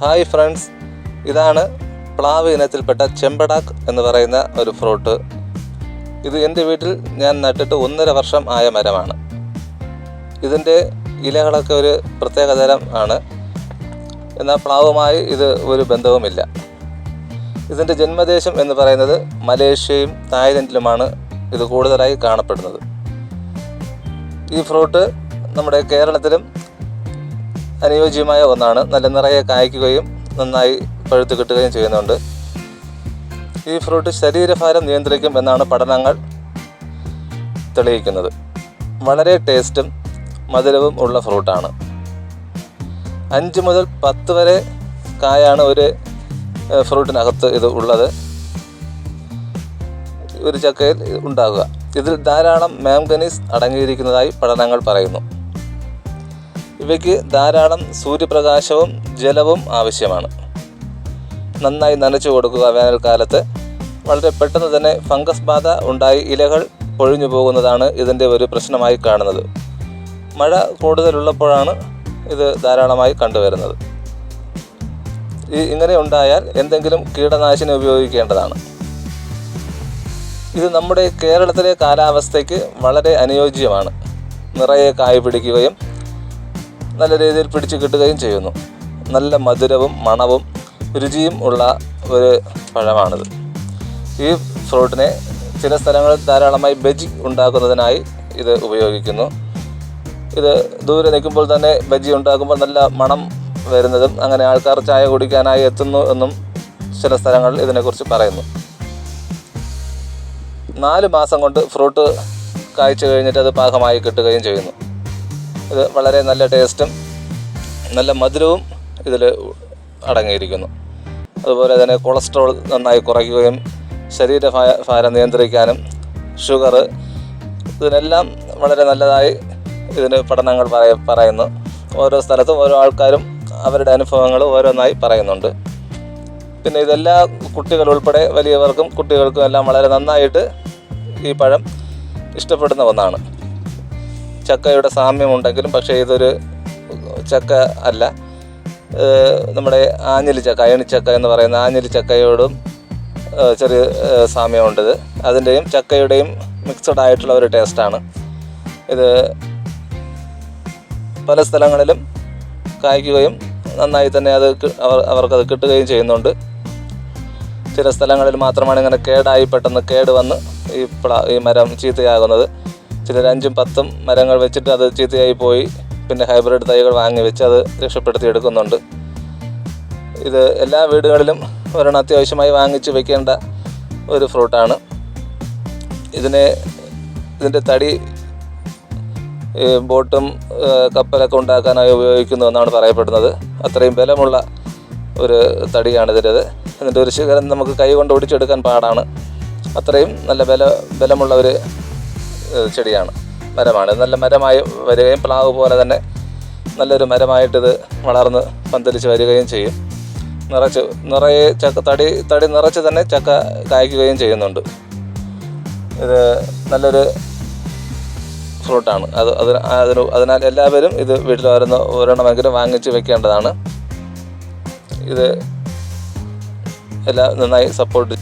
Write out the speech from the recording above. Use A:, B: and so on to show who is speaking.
A: Hi friends. ഇതാണ് പ്ലാവ് ഇനത്തിൽപ്പെട്ട ചെമ്പടാക്ക് എന്ന് പറയുന്ന ഒരു ഫ്രൂട്ട്. ഇത് എന്റെ വീട്ടിൽ ഞാൻ നട്ടിട്ട് ഒന്നര വർഷം ആയ മരമാണ്. ഇതിന്റെ ഇലകളൊക്കെ ഒരു പ്രത്യേക തരം ആണ്. എന്നാൽ പ്ലാവുമായി ഇത് ഒരു ബന്ധവുമില്ല. ഇതിന്റെ ജന്മദേശം എന്ന് പറയുന്നത് മലേഷ്യയും തായ്ലൻഡിലുമാണ് ഇത് കൂടുതലായി കാണപ്പെടുന്നത്. ഈ ഫ്രൂട്ട് നമ്മുടെ കേരളത്തിലും അനുയോജ്യമായ ഒന്നാണ്. നല്ല നിറയെ കായ്ക്കുകയും നന്നായി പഴുത്തു കിട്ടുകയും ചെയ്യുന്നുണ്ട്. ഈ ഫ്രൂട്ട് ശരീരഭാരം നിയന്ത്രിക്കും എന്നാണ് പഠനങ്ങൾ തെളിയിക്കുന്നത്. വളരെ ടേസ്റ്റും മധുരവും ഉള്ള ഫ്രൂട്ടാണ്. അഞ്ച് മുതൽ പത്ത് വരെ കായാണ് ഒരു ഫ്രൂട്ടിനകത്ത് ഇത് ഉള്ളത്. ഒരു ചക്കയിൽ ഉണ്ടാകുക. ഇതിൽ ധാരാളം മാംഗനീസ് അടങ്ങിയിരിക്കുന്നതായി പഠനങ്ങൾ പറയുന്നു. ഇവയ്ക്ക് ധാരാളം സൂര്യപ്രകാശവും ജലവും ആവശ്യമാണ്. നന്നായി നനച്ചു കൊടുക്കുക വേനൽക്കാലത്ത്. വളരെ പെട്ടെന്ന് തന്നെ ഫംഗസ് ബാധ ഉണ്ടായി ഇലകൾ പൊഴിഞ്ഞു പോകുന്നതാണ് ഇതിന്റെ ഒരു പ്രശ്നമായി കാണുന്നത്. മഴ കൂടുതലുള്ളപ്പോഴാണ് ഇത് ധാരാളമായി കണ്ടുവരുന്നത്. ഈ ഇങ്ങനെ ഉണ്ടായാൽ എന്തെങ്കിലും കീടനാശിനി ഉപയോഗിക്കേണ്ടതാണ്. ഇത് നമ്മുടെ കേരളത്തിലെ കാലാവസ്ഥയ്ക്ക് വളരെ അനുയോജ്യമാണ്. നിറയെ കായ് പിടിക്കുകയും നല്ല രീതിയിൽ പിടിച്ചു കിട്ടുകയും ചെയ്യുന്നു. നല്ല മധുരവും മണവും രുചിയും ഉള്ള ഒരു പഴമാണിത്. ഈ ഫ്രൂട്ടിനെ ചില സ്ഥലങ്ങളിൽ ധാരാളമായി ബജി ഉണ്ടാക്കുന്നതിനായി ഇത് ഉപയോഗിക്കുന്നു. ഇത് ദൂരെ നിൽക്കുമ്പോൾ തന്നെ ബജി ഉണ്ടാക്കുമ്പോൾ നല്ല മണം വരുന്നതും അങ്ങനെ ആൾക്കാർ ചായ കുടിക്കാനായി എത്തുന്നു എന്നും ചില സ്ഥലങ്ങളിൽ ഇതിനെക്കുറിച്ച് പറയുന്നു. നാല് മാസം കൊണ്ട് ഫ്രൂട്ട് കായ്ച്ചു കഴിഞ്ഞിട്ട് അത് പാകമായി കിട്ടുകയും ചെയ്യുന്നു. ഇത് വളരെ നല്ല ടേസ്റ്റും നല്ല മധുരവും ഇതിൽ അടങ്ങിയിരിക്കുന്നു. അതുപോലെ തന്നെ കൊളസ്ട്രോൾ നന്നായി കുറയ്ക്കുകയും ശരീര ഭാരം നിയന്ത്രിക്കാനും ഷുഗർ ഇതിനെല്ലാം വളരെ നല്ലതായി ഇതിന് പഠനങ്ങൾ പറയ പറയുന്നു. ഓരോ സ്ഥലത്തും ഓരോ ആൾക്കാരും അവരുടെ അനുഭവങ്ങൾ ഓരോന്നായി പറയുന്നുണ്ട്. പിന്നെ ഇതെല്ലാ കുട്ടികൾ ഉൾപ്പെടെ വലിയവർക്കും കുട്ടികൾക്കും എല്ലാം വളരെ നന്നായിട്ട് ഈ പഴം ഇഷ്ടപ്പെടുന്ന ഒന്നാണ്. ചക്കയുടെ സാമ്യമുണ്ടെങ്കിലും പക്ഷേ ഇതൊരു ചക്ക അല്ല. നമ്മുടെ ആഞ്ഞലി ചക്ക അയണിച്ചക്ക എന്ന് പറയുന്ന ആഞ്ഞലി ചക്കയോടും ചെറിയ ഏഹ് സാമ്യമുണ്ട് ഇത്. അതിന്റെയും ചക്കയുടെയും മിക്സഡ് ആയിട്ടുള്ള ഒരു ടേസ്റ്റാണ് ഇത് പല സ്ഥലങ്ങളിലും കായ്ക്കുകയും നന്നായി തന്നെ അത് അവർ അവർക്കത് കിട്ടുകയും ചെയ്യുന്നുണ്ട്. ചില സ്ഥലങ്ങളിൽ മാത്രമാണ് ഇങ്ങനെ കേടായി പെട്ടെന്ന് കേട് വന്ന് ഈ പ്ല ഈ മരം ചീത്തയാകുന്നത്. ചിലർ അഞ്ചും പത്തും മരങ്ങൾ വെച്ചിട്ട് അത് ചീത്തയായി പോയി. പിന്നെ ഹൈബ്രിഡ് തൈകൾ വാങ്ങി വെച്ച് അത് രക്ഷപ്പെടുത്തി എടുക്കുന്നുണ്ട് ഇത് എല്ലാ വീടുകളിലും ഒരെണ്ണം അത്യാവശ്യമായി വാങ്ങിച്ച് വെക്കേണ്ട ഒരു ഫ്രൂട്ടാണ്. ഇതിനെ ഇതിന്റെ തടി ബോട്ടും കപ്പലൊക്കെ ഉണ്ടാക്കാനായി ഉപയോഗിക്കുന്നു എന്നാണ് പറയപ്പെടുന്നത്. അത്രയും ബലമുള്ള ഒരു തടിയാണ് ഇതിന്റെത് ഇതിന്റെ ഒരു ശിഖരം നമുക്ക് കൈ കൊണ്ട് ഒടിച്ചെടുക്കാൻ പാടാണ്. അത്രയും നല്ല ബല ബലമുള്ള ഒരു ചെടിയാണ്. മരമാണ്. നല്ല മരമായി വരികയും പ്ലാവ് പോലെ തന്നെ നല്ലൊരു മരമായിട്ടിത് വളർന്ന് പന്തലിച്ച് വരികയും ചെയ്യും. നിറച്ച് നിറയെ ചക്ക തടി തടി നിറച്ച് തന്നെ ചക്ക കായ്ക്കുകയും ചെയ്യുന്നുണ്ട്. ഇത് നല്ലൊരു ഫ്രൂട്ടാണ്. അത് അതിന് അതിന് അതിനാൽ എല്ലാവരും ഇത് വീട്ടിൽ വരുന്ന ഒരെണ്ണമെങ്കിലും വാങ്ങിച്ച് വെക്കേണ്ടതാണ്. ഇത് എല്ലാം നന്നായി സപ്പോർട്ട്